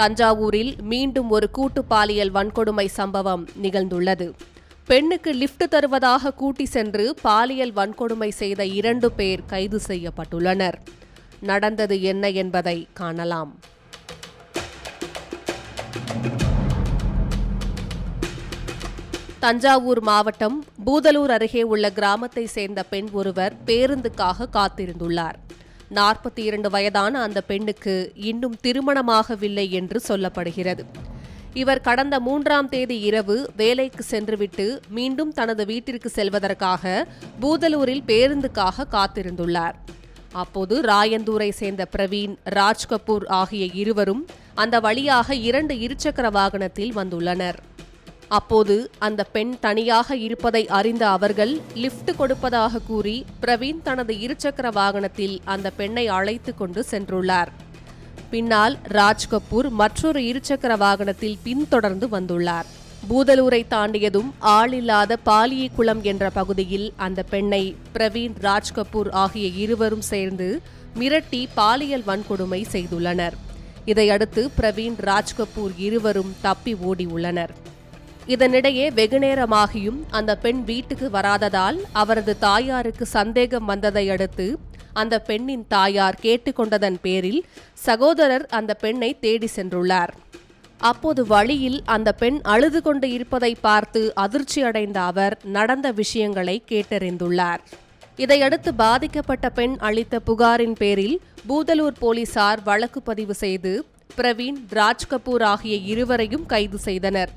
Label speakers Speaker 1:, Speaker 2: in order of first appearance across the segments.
Speaker 1: தஞ்சாவூரில் மீண்டும் ஒரு கூட்டு பாலியல் வன்கொடுமை சம்பவம் நிகழ்ந்துள்ளது. பெண்ணுக்கு லிஃப்ட் தருவதாக கூட்டி சென்று பாலியல் வன்கொடுமை செய்த இரண்டு பேர் கைது செய்யப்பட்டுள்ளனர். நடந்தது என்ன என்பதை காணலாம். தஞ்சாவூர் மாவட்டம் பூதலூர் அருகே உள்ள கிராமத்தை சேர்ந்த பெண் ஒருவர் பேருந்துக்காக காத்திருந்துள்ளார். நாற்பத்தி இரண்டு வயதான அந்த பெண்ணுக்கு இன்னும் திருமணமாகவில்லை என்று சொல்லப்படுகிறது. இவர் கடந்த மூன்றாம் தேதி இரவு வேலைக்கு சென்றுவிட்டு மீண்டும் தனது வீட்டிற்கு செல்வதற்காக பூதலூரில் பேருந்துக்காக காத்திருந்துள்ளார். அப்போது ராயந்தூரை சேர்ந்த பிரவீன் ராஜ் கபூர் ஆகிய இருவரும் அந்த வழியாக இரண்டு இருசக்கர வாகனத்தில் வந்துள்ளனர். அப்போது அந்த பெண் தனியாக இருப்பதை அறிந்த அவர்கள் லிஃப்ட் கொடுப்பதாக கூறி பிரவீன் தனது இருசக்கர வாகனத்தில் அந்த பெண்ணை அழைத்து கொண்டு சென்றுள்ளார். பின்னால் ராஜ் கபூர் மற்றொரு இருசக்கர வாகனத்தில் பின்தொடர்ந்து வந்துள்ளார். பூதலூரை தாண்டியதும் ஆளில்லாத பாலியக்குளம் என்ற பகுதியில் அந்த பெண்ணை பிரவீன் ராஜ் கபூர் ஆகிய இருவரும் சேர்ந்து மிரட்டி பாலியல் வன்கொடுமை செய்துள்ளனர். இதையடுத்து பிரவீன் ராஜ் கபூர் இருவரும் தப்பி ஓடியுள்ளனர். இதனிடையே வெகுநேரமாகியும் அந்த பெண் வீட்டுக்கு வராததால் அவரது தாயாருக்கு சந்தேகம் வந்ததை அடுத்து அந்த பெண்ணின் தாயார் கேட்டுக்கொண்டதன் பேரில் சகோதரர் அந்த பெண்ணை தேடி சென்றுள்ளார். அப்போது வழியில் அந்த பெண் அழுது கொண்டு இருப்பதை பார்த்து அதிர்ச்சி அடைந்த அவர் நடந்த விஷயங்களை கேட்டறிந்துள்ளார். இதையடுத்து பாதிக்கப்பட்ட பெண் அளித்த புகாரின் பேரில் பூதலூர் போலீசார் வழக்கு பதிவு செய்து பிரவீன் ராஜ் கபூர் ஆகிய இருவரையும் கைது செய்தனர்.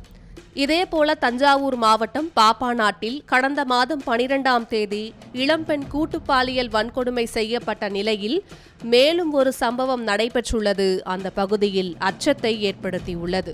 Speaker 1: இதேபோல தஞ்சாவூர் மாவட்டம் பாப்பாநாட்டில் கடந்த மாதம் பனிரெண்டாம் தேதி இளம்பெண் கூட்டுப்பாலியல் வன்கொடுமை செய்யப்பட்ட நிலையில் மேலும் ஒரு சம்பவம் நடைபெற்றுள்ளது. அந்த பகுதியில் அச்சத்தை ஏற்படுத்தியுள்ளது.